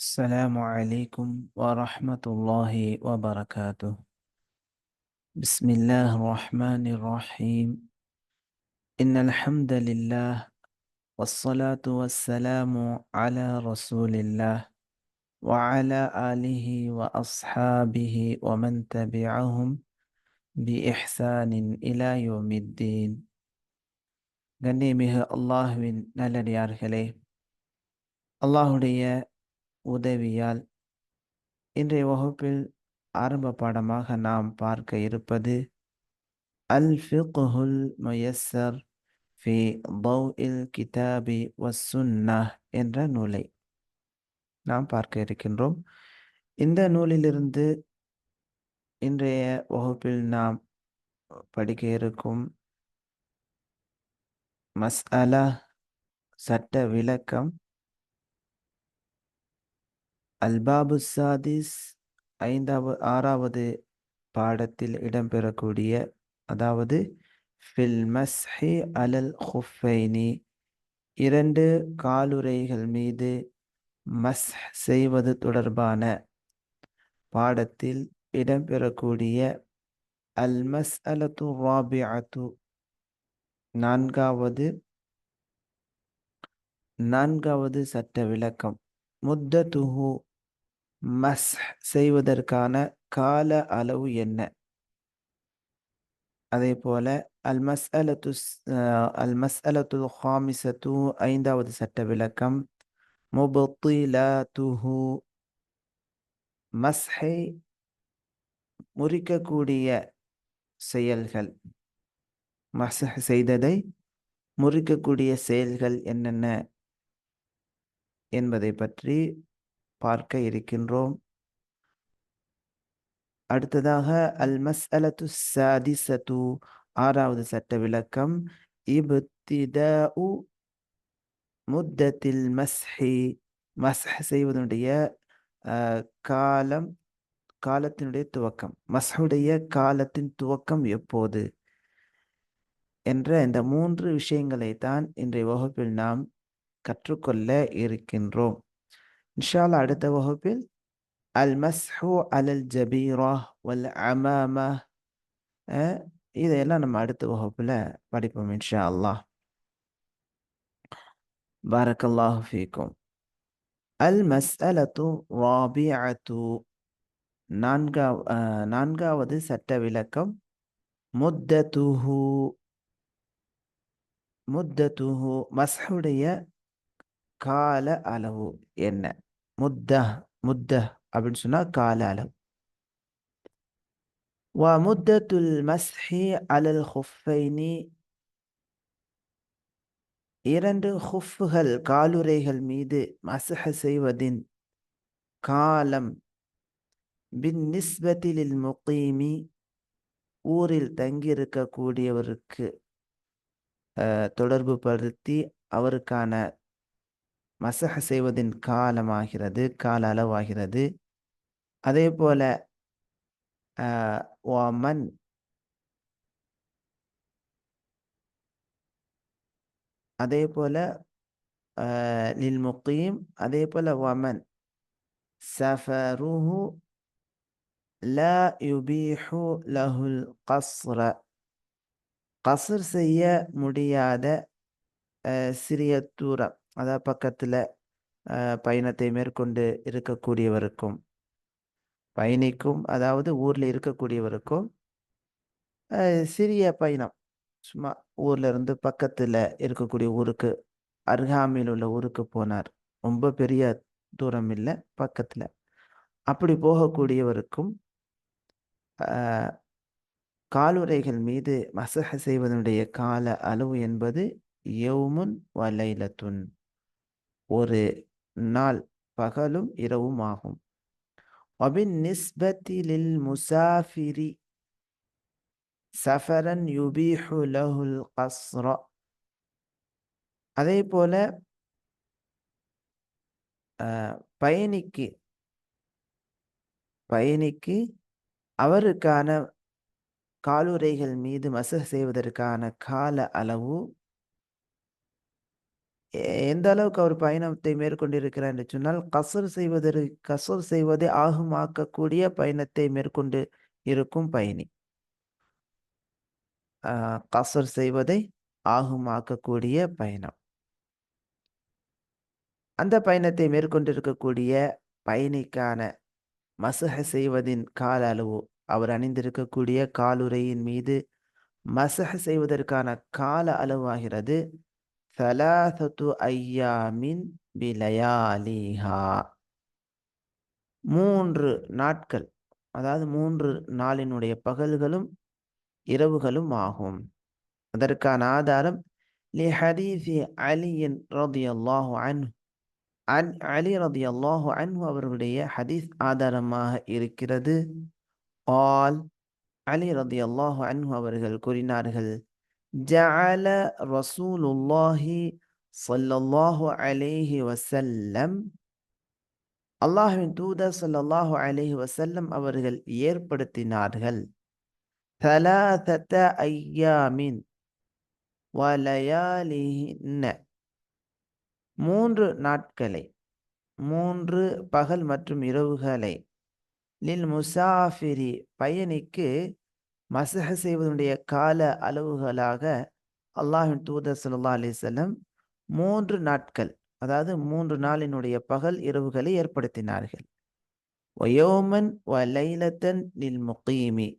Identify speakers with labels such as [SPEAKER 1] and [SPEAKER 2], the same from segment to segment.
[SPEAKER 1] السلام عليكم ورحمة الله وبركاته بسم الله الرحمن الرحيم إن الحمد لله والصلاة والسلام على رسول الله وعلى آله وأصحابه ومن تبعهم بإحسان إلى يوم الدين கண்ணியமிகு அல்லாஹுவின் நல்லடியார்களே அல்லாஹுடைய உதவியால். இன்றைய வகுப்பில் ஆரம்ப பாடமாக நாம் பார்க்க இருப்பது அல் ஃபிக்ஹுல் முயஸ்ஸர் ஃபி தௌஇல் கிதாபி வசுன்னா என்ற நூலை நாம் பார்க்க இருக்கின்றோம். இந்த நூலிலிருந்து இன்றைய வகுப்பில் நாம் படிக்க இருக்கும் மஸ் அலா சட்ட விளக்கம் அல்பாபு சாதிஸ் ஐந்தாவது ஆறாவது பாடத்தில் இடம்பெறக்கூடிய அதாவது ஃபில் மஸ்ஹி அலல் ஹுஃபைனி இரண்டு காலுரைகள் மீது மஸ் செய்வது தொடர்பான பாடத்தில் இடம்பெறக்கூடிய அல் மஸ் அலத்து ராபிஅத்து நான்காவது நான்காவது சட்ட விளக்கம். முத்தத்துஹு மஸ் செய்வதற்கான கால அளவு என்ன? அதே போல அல் மஸ் அலத்து அல் மஸ் அலத்து ஹாமிசத்து ஐந்தாவது சட்ட விளக்கம் முபத்திலத்துஹு மஸ்ஹை முறிக்கக்கூடிய செயல்கள். மஸ் செய்ததை முறிக்கக்கூடிய செயல்கள் என்னென்ன என்பதை பற்றி பார்க்க இருக்கின்றோம். அடுத்ததாக அல் மஸ் அலத்து சாதிசத்து ஆறாவது சட்ட விளக்கம் இபுத்திதஉ முத்தத்தில் மஸ்ஹி. மஸ்ஹ் செய்வதனுடைய காலம் காலத்தினுடைய துவக்கம். மஸ்ஹுடைய காலத்தின் துவக்கம் எப்போது? என்ற இந்த மூன்று விஷயங்களை தான் இன்றைய வகுப்பில் நாம் கற்றுக்கொள்ள இருக்கின்றோம். இன்ஷால்லா அடுத்த வகுப்பில் அல் மஸ்ஹு அலல் ஜபீரா வல் அமாமா இதையெல்லாம் நம்ம அடுத்த வகுப்பில் படிப்போம் இன்ஷா அல்லாஹ் பாரக்கல்லாஹு ஃபீக்கும். அல் மஸ்அலத்து ராபிஅத்து நான்கா நான்காவது சட்ட விளக்கம் முத்தத்துஹு முத்தத்துஹு மஸ்ஹுடைய கால அளவு என்ன? முத்த முத்த அப்படின்னு சொன்னா கால அளவு ومدة المسح على الخفين இரண்டு ஹுஃப்கள் காலுரைகள் மீது மசஹ செய்வதின் காலம் பின் நிஸ்பத்திலில் முகீமி ஊரில் தங்கியிருக்கக்கூடியவருக்கு தொடர்பு படுத்தி அவருக்கான மசஹ செய்வதின் காலமாகிறது கால அளவாகிறது. அதே போல மன் அதே போல லில் முகீம் அதே போல வமன். சஃபருஹு லா யுபீஹு லஹுல் கஸ்ர. கசர் செய்ய முடியாத சிறிய தூரம். அதாவது பக்கத்தில் பயணத்தை மேற்கொண்டு இருக்கக்கூடியவருக்கும் பயணிக்கும் அதாவது ஊரில் இருக்கக்கூடியவருக்கும் சிறிய பயணம். சும்மா ஊர்ல இருந்து பக்கத்தில் இருக்கக்கூடிய ஊருக்கு அருகாமையில் உள்ள ஊருக்கு போனார். ரொம்ப பெரிய தூரம் இல்லை பக்கத்தில். அப்படி போகக்கூடியவருக்கும் காலுரைகள் மீது மசக செய்வதனுடைய கால அளவு என்பது யவுமுன் வலைலத்துன் ஒரு நாள் பகலும் இரவும் ஆகும் வபின் நிஸ்பத்திலில் முசாஃபிரி சஃபரன் யுபீஹு லஹுல் கஸ்ர. அதே போல பயணிக்கு பயணிக்கு அவருக்கான காலுரைகள் மீது மசஹ் செய்வதற்கான கால அளவு எந்த அளவுக்கு அவர் பயணத்தை மேற்கொண்டிருக்கிறார் என்று சொன்னால், கசர் செய்வதற்கு கசர் செய்வதை ஆகமாக்கக்கூடிய பயணத்தை மேற்கொண்டு இருக்கும் பயணி. கசர் செய்வதை ஆகுமாக்கக்கூடிய பயணம். அந்த பயணத்தை மேற்கொண்டிருக்கக்கூடிய பயணிக்கான மஸ்ஹ் செய்வதின் கால அளவு, அவர் அணிந்திருக்கக்கூடிய காலுறையின் மீது மஸ்ஹ் செய்வதற்கான கால அளவாகிறது, சலாசத்து ஐயாமின் விலையாலிஹா மூன்று நாட்கள். அதாவது மூன்று நாளினுடைய பகல்களும் இரவுகளும் ஆகும். அதற்கான ஆதாரம் லி ஹதீசி அலியின் ரதி அல்லாஹு அன்ஹு. அன் அலி ரதி அல்லாஹு அன்ஹு அவர்களுடைய ஹதீஸ் ஆதாரமாக இருக்கிறது. ஆல் அலி ரதி அல்லாஹு அன்ஹு அவர்கள் கூறினார்கள். "ஜஅல ரசூலுல்லாஹி ஸல்லல்லாஹு அலைஹி வஸல்லம்" அல்லாஹ்வின் தூதர் ஸல்லல்லாஹு அலைஹி வஸல்லம் அவர்கள் ஏற்படுத்தினார்கள். "ثلاثة أيام وَلَيَالِهِنَّ" 3 நாட்களை, 3 பகல் மற்றும் இரவுகளை, லில் முஸாஃபிரி பயணிக்கு மசக செய்வதனுடைய கால அளவுகளாக அல்லாஹின் தூதர் சல்லா அலிசல்லம் மூன்று நாட்கள், அதாவது மூன்று நாளினுடைய பகல், இரவுகளை ஏற்படுத்தினார்கள். ஒயோமன் வலைலத்தன் லில்முகீமி"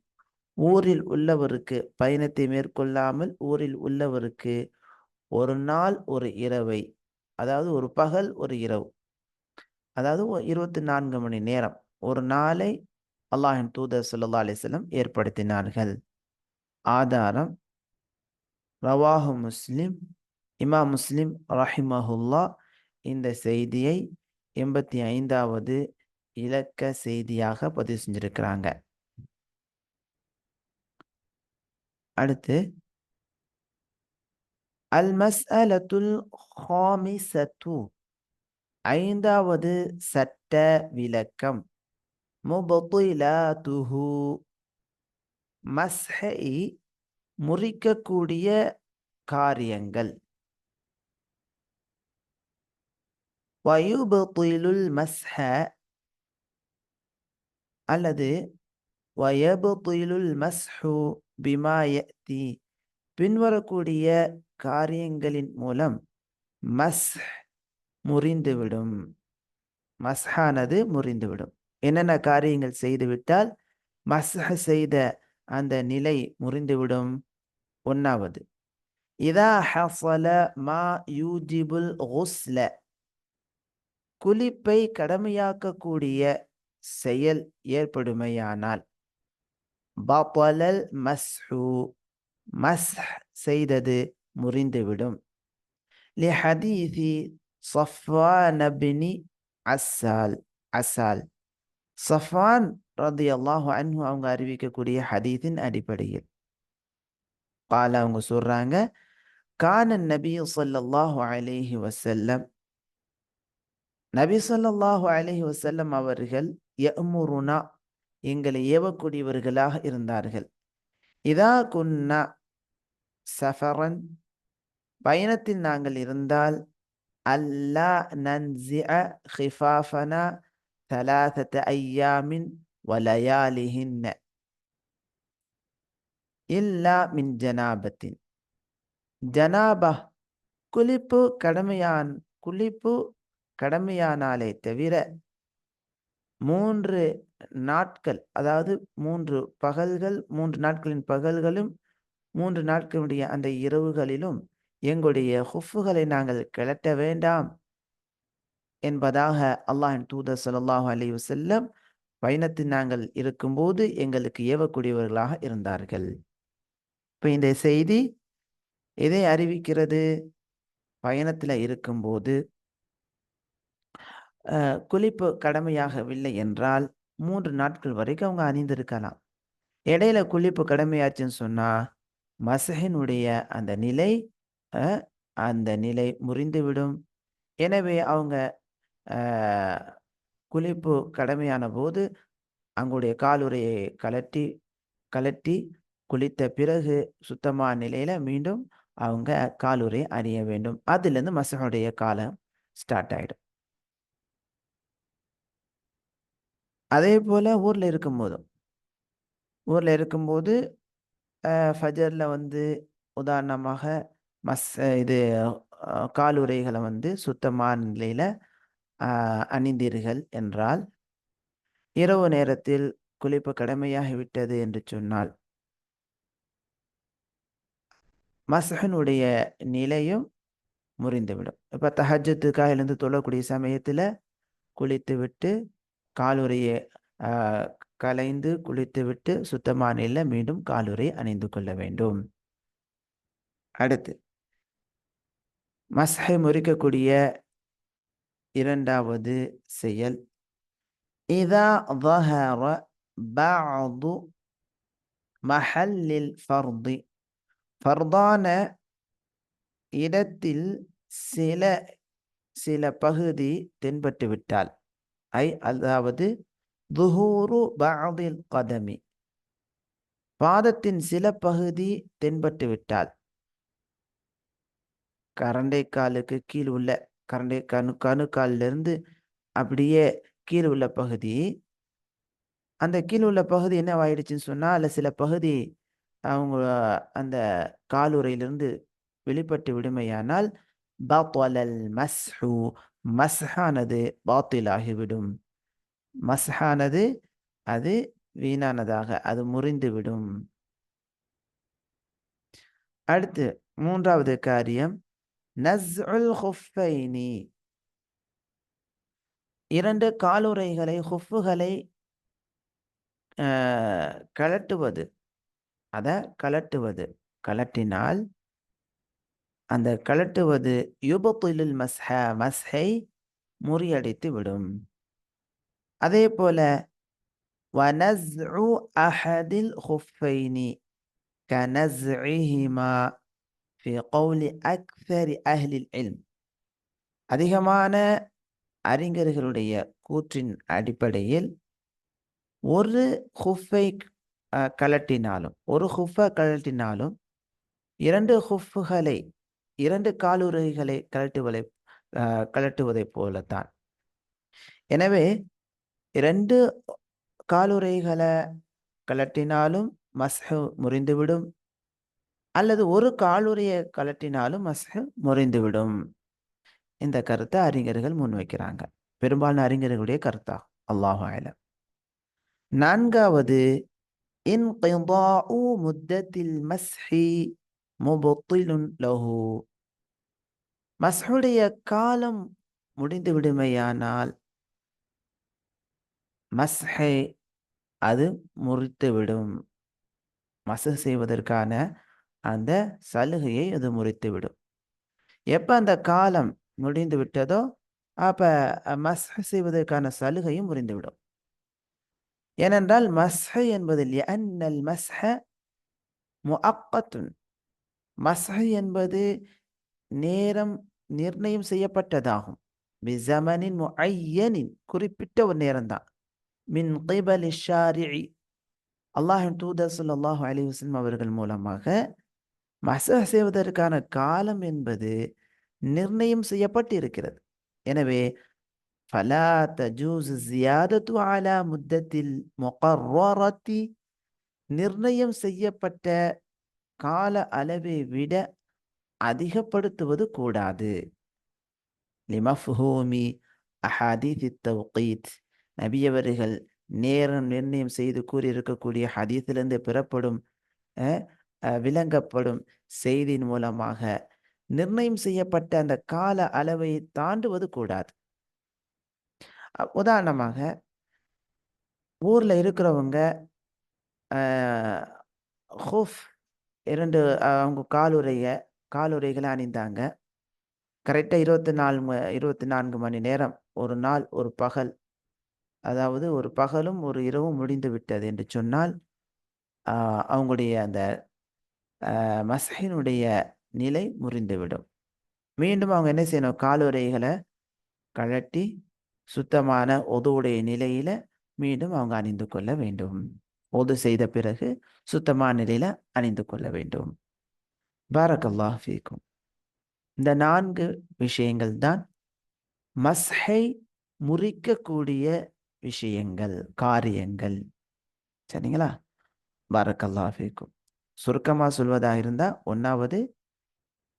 [SPEAKER 1] ஊரில் உள்ளவருக்கு பயணத்தை மேற்கொள்ளாமல் ஊரில் உள்ளவருக்கு ஒரு நாள், ஒரு இரவை, அதாவது ஒரு பகல், ஒரு இரவு. அதாவது இருபத்தி நான்கு மணி நேரம். ஒரு நாளை அல்லாஹின் தூதர் ஸல்லல்லாஹு அலிஸ்லம் ஏற்படுத்தினார்கள். ஆதாரம் ரவாஹு முஸ்லிம். இமா முஸ்லிம் ரஹிமஹுல்லா இந்த செய்தியை 85வது இலக்க செய்தியாக பதிவு செஞ்சிருக்கிறாங்க. அடுத்து அல் ஹாமி ஹாமிஸத்து 5வது சட்ட விளக்கம். முபத்திலாத்துஹு மஸ்ஹை முறிக்கக்கூடிய காரியங்கள். வயுப்திலுல் மஸ்ஹ அல்லது வயப்திலுல் மஸ்ஹு பிமாயத்தி பின்வரக்கூடிய காரியங்களின் மூலம் மஸ் முறிந்துவிடும். மஸ்ஹானது முறிந்துவிடும். என்னென்ன காரியங்கள் செய்துவிட்டால் மஸ்ஹ் செய்த அந்த நிலை முறிந்துவிடும்? ஒன்றாவது இதா ஹசல மா யூஜிபுல் ஹுஸ்ல குளிப்பை கடமையாக்கக்கூடிய செயல் ஏற்படுமையானால் பطலல் மஸ்ஹு மஸ் செய்தது முறிந்துவிடும். லிஹதீஸி ஸஃப்வான் பினி அஸ்ஸால் சஃபான் ரதி அல்லாஹு அன்ஹு அவங்க அறிவிக்கக்கூடிய ஹதீத்தின் அடிப்படையில். கால அவங்க சொல்றாங்க கான நபி சொல்லல்லாஹு அலேஹி வசல்லம் நபி சொல்லாஹு அலஹி வசல்லம் அவர்கள் எமுருனா எங்களை ஏவக்கூடியவர்களாக இருந்தார்கள். இதா குன்னா சஃபரன் பயணத்தில் நாங்கள் இருந்தால் அல்லா நன்சிஅ ஹிஃபாஃபனா ثلاثة أيام وَلَيَالِهِنَّ இல்லா மின் ஜனாபத்தின் ஜனாபா குளிப்பு கடமையான் குளிப்பு கடமையானாலே தவிர மூன்று நாட்கள் அதாவது மூன்று பகல்கள் மூன்று நாட்களின் பகல்களும் மூன்று நாட்களுடைய அந்த இரவுகளிலும் எங்களுடைய ஹுஃப்களை நாங்கள் கிளட்ட வேண்டாம் என்பதாக அல்லாஹின் தூதர் சல்லாஹூ அலி வசல்லம் பயணத்தில் நாங்கள் இருக்கும்போது எங்களுக்கு ஏவக்கூடியவர்களாக இருந்தார்கள். இப்ப இந்த செய்தி எதை அறிவிக்கிறது? பயணத்தில் இருக்கும்போது குளிப்பு கடமையாகவில்லை என்றால் மூன்று நாட்கள் வரைக்கும் அவங்க அணிந்திருக்கலாம். இடையில குளிப்பு கடமையாச்சுன்னு சொன்னா, மஸ்ஹினுடைய அந்த நிலை அந்த நிலை முறிந்துவிடும். எனவே அவங்க குளிப்பு கடமையான போது அவங்களுடைய காலுறையை கலட்டி கலட்டி குளித்த பிறகு சுத்தமான நிலையில் மீண்டும் அவங்க காலுரை அணிய வேண்டும். அதுலேருந்து மசனுடைய காலம் ஸ்டார்ட் ஆகிடும் அதே போல் ஊரில் இருக்கும்போதும் ஊரில் இருக்கும்போது ஃபஜரில் வந்து உதாரணமாக மஸ் இது காலுரைகளை காலுறைகளை வந்து சுத்தமான நிலையில் அணிந்தீர்கள் என்றால் இரவு நேரத்தில் குளிப்பு கடமையாகிவிட்டது என்று சொன்னால். மஸ்ஹனுடைய நிலையும் முறிந்துவிடும். இப்போ தஹஜத்துக்காக எழுந்து தொழக்கூடிய சமயத்தில் குளித்து விட்டு காலுறையை ஆஹ், கலைந்து குளித்து விட்டு சுத்தமான நிலை மீண்டும் காலுறை அணிந்து கொள்ள வேண்டும். அடுத்து மஸ்ஹை முறிக்கக்கூடிய இரண்டாவது செயல் இதா ظهر بعض محل الفرض ஃபர்தான இடத்தில் சில சில பகுதி தென்பட்டு விட்டால் ஐ அதாவது துஹூரு பஅதில் கதமி பாதத்தின் சில பகுதி தென்பட்டு விட்டால் கரண்டை காலுக்கு கீழ் உள்ள கரண்டை கணு கணுக்காலிலிருந்து அப்படியே கீழே உள்ள பகுதி. அந்த கீழே உள்ள பகுதி என்னவாயிடுச்சுன்னு சொன்னால் அதுல சில பகுதி அவங்க அந்த காலுரையிலிருந்து வெளிப்பட்டு விடுமையானால் பாத்வலல் மஸ்ஹு மஸ்ஹானது பாத்திலாகிவிடும். மஸ்ஹானது அது வீணானதாக அது முறிந்துவிடும். அடுத்து மூன்றாவது காரியம். நஸ்உல் ஹுஃபைனி. இரண்டு காலுறைகளை ஹுஃபுகளை அஹ், கழட்டுவது. கலட்டுவது கழட்டுவது. கழட்டினால் அந்த கழட்டுவது யுபத்துலில் மஸ்ஹ மஸ்ஹை முறியடித்து விடும். அதே போல வனஸ்உ அஹதில் ஹுஃபைனி கனஸ்இஹிமா அஹ்லில் அதிகமான அறிஞர்களுடைய கூற்றின் அடிப்படையில் ஒரு ஹுஃபை கலட்டினாலும் ஒரு ஹுஃபை கலட்டினாலும் இரண்டு ஹுஃபுகளை இரண்டு காலுறைகளை கலட்டுவதை கலட்டுவதை போலத்தான். எனவே இரண்டு காலுறைகளை கலட்டினாலும் மஸ்ஹு முறிந்துவிடும். அல்லது ஒரு காலுறையை கலட்டினாலும் மசகு முறிந்துவிடும். இந்த கருத்தை அறிஞர்கள் முன்வைக்கிறாங்க. பெரும்பாலான அறிஞர்களுடைய கருத்தா அல்லாஹ் ஆலம் நான்காவது முத்தத்தில் மஸ்ஹி லஹு. மஸ்ஹுடைய காலம் முடிந்து விடுமையானால் மஸ்ஹை அது முறித்துவிடும். மசு செய்வதற்கான அந்த சலுகையை அது முறித்துவிடும் எப்ப அந்த காலம் முடிந்து விட்டதோ அப்ப மஸ்ஹ செய்வதற்கான சலுகையும் முறிந்துவிடும் ஏனென்றால் மஸ்ஹ என்பதில் அன்னல் மஸ்ஹ முஅக்கத்துன் மஸ்ஹ் என்பது நேரம் நிர்ணயம் செய்யப்பட்டதாகும். பிசமனின் முஐயனின் குறிப்பிட்ட ஒரு நேரம்தான். மின் கிபலி ஷாரிஇ. அல்லாஹின் தூதர் ஸல்லல்லாஹு அலி வஸ்லம் அவர்கள் மூலமாக மசஹ் செய்வதற்கான காலம் என்பது நிர்ணயம் செய்யப்பட்டிருக்கிறது. எனவே ஃபலா தஜூஸ் ஜியாதத்து ஆலா முத்தத்தில் முகர்வாரத்தி நிர்ணயம் செய்யப்பட்ட கால அளவை விட அதிகப்படுத்துவது கூடாது. லிமஃபூமி அஹாதீத் தௌகீத். நபியவர்கள் நேரம் நிர்ணயம் செய்து கூறியிருக்கக்கூடிய ஹதீத்திலிருந்து பெறப்படும் விளங்கப்படும் செய்தியின் மூலமாக. நிர்ணயம் செய்யப்பட்ட அந்த கால அளவை தாண்டுவது கூடாது. உதாரணமாக ஊரில் இருக்கிறவங்க ஹூஃப் இரண்டு அவங்க காலுரைய காலுரைகளை அணிந்தாங்க. கரெக்டாக இருபத்தி நாலு இருபத்தி நான்கு மணி நேரம் ஒரு நாள் ஒரு பகல். அதாவது ஒரு பகலும் ஒரு இரவும் முடிந்து விட்டது என்று சொன்னால் அவங்களுடைய அந்த மசஹினுடைய நிலை முறிந்துவிடும். மீண்டும் அவங்க என்ன செய்யணும்? காலுறைகளை கழட்டி சுத்தமான ஒதுவுடைய நிலையில மீண்டும் அவங்க அணிந்து கொள்ள வேண்டும். ஒது செய்த பிறகு சுத்தமான நிலையில அணிந்து கொள்ள வேண்டும். பாரக்கல்லாஹ் ஃபீக்கும். இந்த நான்கு விஷயங்கள் தான் மஸ்ஹை முறிக்கக்கூடிய விஷயங்கள் காரியங்கள். சரிங்களா? பாரக்கல்லாஹ் ஃபீக்கும். சுருக்கமாக சொல்வதாக இருந்தால் ஒன்றாவது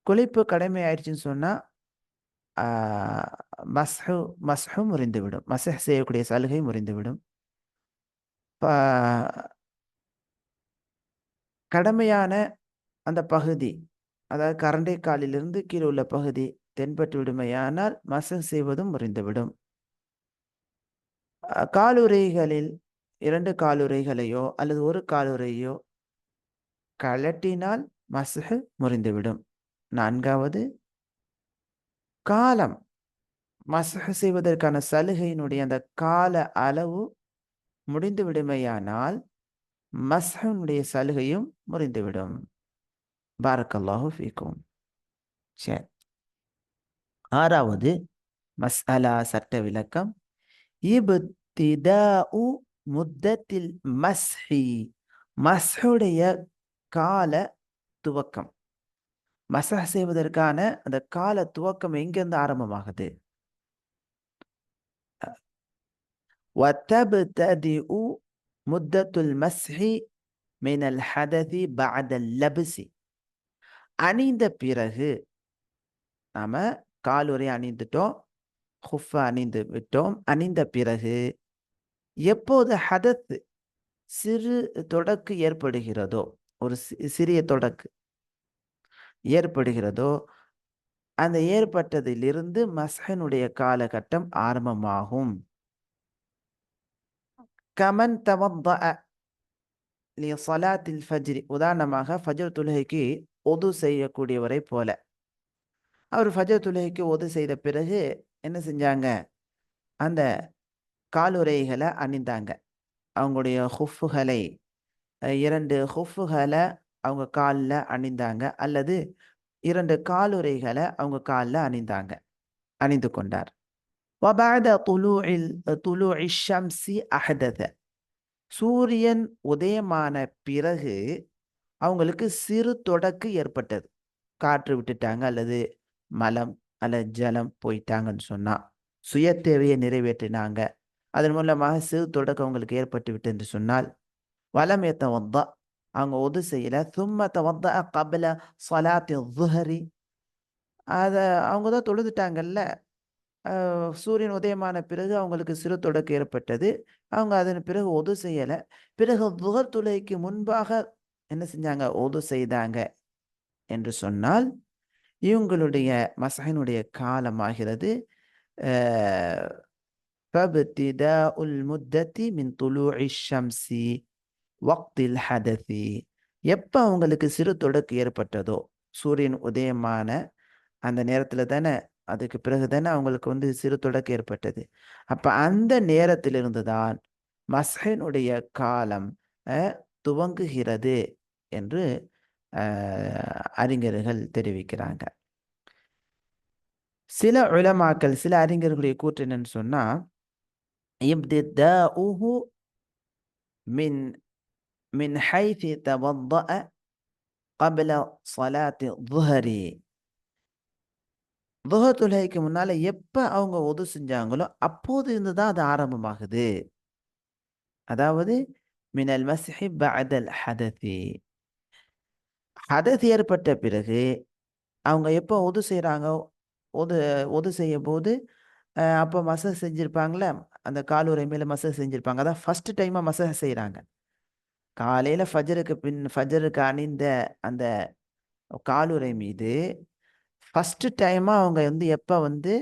[SPEAKER 1] குளிப்பு கடமை ஆயிடுச்சுன்னு சொன்னால் மஸ்ஹு மஸ்ஹு முறிந்துவிடும். மசஹ் செய்யக்கூடிய சலுகை முறிந்துவிடும். கடமையான அந்த பகுதி அதாவது கரண்டை காலிலிருந்து கீழே உள்ள பகுதி தென்பட்டு விடுமையானால் மசம் செய்வதும் முறிந்துவிடும். காலுரைகளில் இரண்டு காலுரைகளையோ அல்லது ஒரு காலுரையோ கழட்டினால் மசகு முறிந்துவிடும். நான்காவது காலம். மசகு செய்வதற்கான சலுகையினுடைய அந்த கால அளவு முடிந்து விடுமையானால் மஸ்ஹனுடைய சலுகையும் முறிந்துவிடும். பாரக்கல்லாஹு ஃபீக்கும். சரி. ஆறாவது மஸ்அலா சட்ட விளக்கம். இபுத்திதா முத்தத்தில் மஸ்ஹி. மஸ்ஹுடைய கால துவக்கம் மசஹ் செய்வதற்கான அந்த கால துவக்கம் எங்கிருந்து ஆரம்பமாகுது وتبتدئ مدة المسح من الحدث بعد اللبس அணிந்த பிறகு நாம காலுரை அணிந்துட்டோம் ஹுஃப அணிந்து விட்டோம் அணிந்த பிறகு எப்போது ஹதத் சிறு தொடக்கு ஏற்படுகிறதோ ஒரு சிறிய தொடக்கு ஏற்படுகிறதோ அந்த ஏற்பட்டதிலிருந்து மஸ்ஹனுடைய காலகட்டம் ஆரம்பமாகும். கமன் தவத்த சலாத்தில் ஃபஜ்ரி உதாரணமாக ஃபஜர் துலகைக்கு ஒது செய்யக்கூடியவரை போல. அவர் ஃபஜர் துலகைக்கு ஒது செய்த பிறகு என்ன செஞ்சாங்க? அந்த காலுரைகளை அணிந்தாங்க. அவங்களுடைய ஹுஃபுகளை இரண்டு ஹுஃபுகளை அவங்க காலில் அணிந்தாங்க. அல்லது இரண்டு காலுரைகளை அவங்க காலில் அணிந்தாங்க. அணிந்து கொண்டார். வபாத துலூஇல் துலு இஷம்சி அஹதத. சூரியன் உதயமான பிறகு அவங்களுக்கு சிறு தொடக்கு ஏற்பட்டது. காற்று விட்டுட்டாங்க. அல்லது மலம் அல்லது ஜலம் போயிட்டாங்கன்னு சொன்னால் சுய தேவையை நிறைவேற்றினாங்க. அதன் மூலமாக சிறு தொடக்கம் அவங்களுக்கு ஏற்பட்டு விட்டு என்று சொன்னால் வலம் ஏத்த அவங்க ஒது செய்யல சும்மத்தை வந்த கபல சலாத்தி துஹரி அதை அவங்க தான் தொழுதுட்டாங்கல்ல சூரியன் உதயமான பிறகு அவங்களுக்கு சிறு தொடக்கம் ஏற்பட்டது. அவங்க அதன் பிறகு ஒது செய்யலை. பிறகு துகர் துளைக்கு முன்பாக என்ன செஞ்சாங்க? ஒது செய்தாங்க என்று சொன்னால் இவங்களுடைய மசகனுடைய காலமாகிறது. மின் துலூஇ ஷம்சி வக்தில் ஹதசி எப்போ அவங்களுக்கு சிறு தொடக்கு ஏற்பட்டதோ சூரியன் உதயமான அந்த நேரத்தில் தானே அதுக்கு பிறகு தானே அவங்களுக்கு வந்து சிறு தொடக்கு ஏற்பட்டது. அப்போ அந்த நேரத்திலிருந்து தான் மஸ்ஹனுடைய காலம் துவங்குகிறது என்று அறிஞர்கள் தெரிவிக்கிறாங்க. சில உலமாக்கள் சில அறிஞர்களுடைய கூற்று என்னன்னு சொன்னா மின் மின் ஹைதி தவத்த قبل صلاة الظهر துஹத்துலைக்கு முன்னால எப்ப அவங்க உது செஞ்சாங்களோ அப்போது இருந்து தான் அது ஆரம்பமாகுது அதாவது மினல் மசிஹி பஅதல் ஹததி ஹதத் ஏற்பட்ட பிறகு அவங்க எப்போ உது செய்கிறாங்க உது உது செய்யும் போது அப்போ மசஸ் செஞ்சுருப்பாங்களே அந்த காலுரை மேலே மசஸ் செஞ்சுருப்பாங்க அதான் ஃபஸ்ட்டு டைமாக மசஸ் செய்கிறாங்க காலையில் ஃபஜருக்கு பின் ஃபஜருக்கு அணிந்த அந்த காலுரை மீது ஃபஸ்ட்டு டைமாக அவங்க வந்து எப்போ வந்து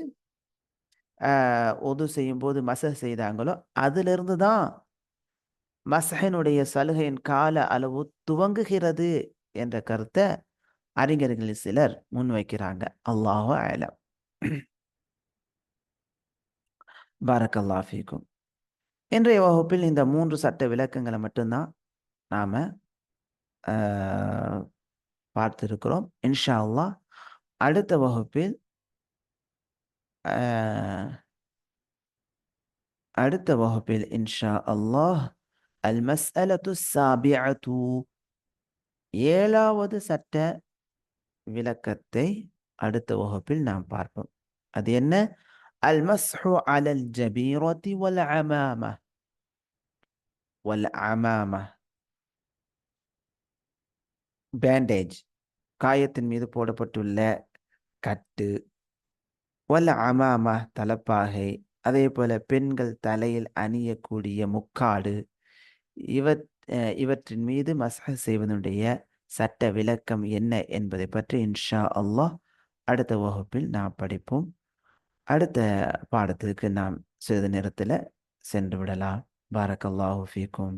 [SPEAKER 1] உது செய்யும்போது மச செய்தாங்களோ அதிலிருந்து தான் மசஹனுடைய சலுகையின் கால அளவு துவங்குகிறது என்ற கருத்தை அறிஞர்களில் சிலர் முன்வைக்கிறாங்க. அல்லாஹு அயலம் பாரக் அல்லாஃபிக்கும் இன்றைய வகுப்பில் இந்த மூன்று சட்ட விளக்கங்களை மட்டும்தான் நாம் பார்த்திருக்கிறோம் இன்ஷா அல்லாஹ் அடுத்த வகுப்பில் அடுத்த வகுப்பில் இன்ஷா அல்லாஹ் அல் மஸ்அலத்து சாபிஅத்து ஏழாவது சட்ட விளக்கத்தை அடுத்த வகுப்பில் நாம் பார்ப்போம் அது என்ன அல் மஸ்ஹு அலல் ஜபீரதி வல் அமாம வல் அமாம பேண்டேஜ் காயத்தின் மீது போடப்பட்டுள்ள கட்டு வல்ல அமாமா தலப்பாகை அதே போல பெண்கள் தலையில் அணியக்கூடிய முக்காடு இவற் இவற்றின் மீது மசஹ செய்வதனுடைய சட்ட விளக்கம் என்ன என்பதை பற்றி இன்ஷா அல்லாஹ் அடுத்த வகுப்பில் நாம் படிப்போம். அடுத்த பாடத்திற்கு நாம் சிறிது நேரத்தில் சென்று விடலாம். பாரக்கல்லாஹு ஃபீக்கும்.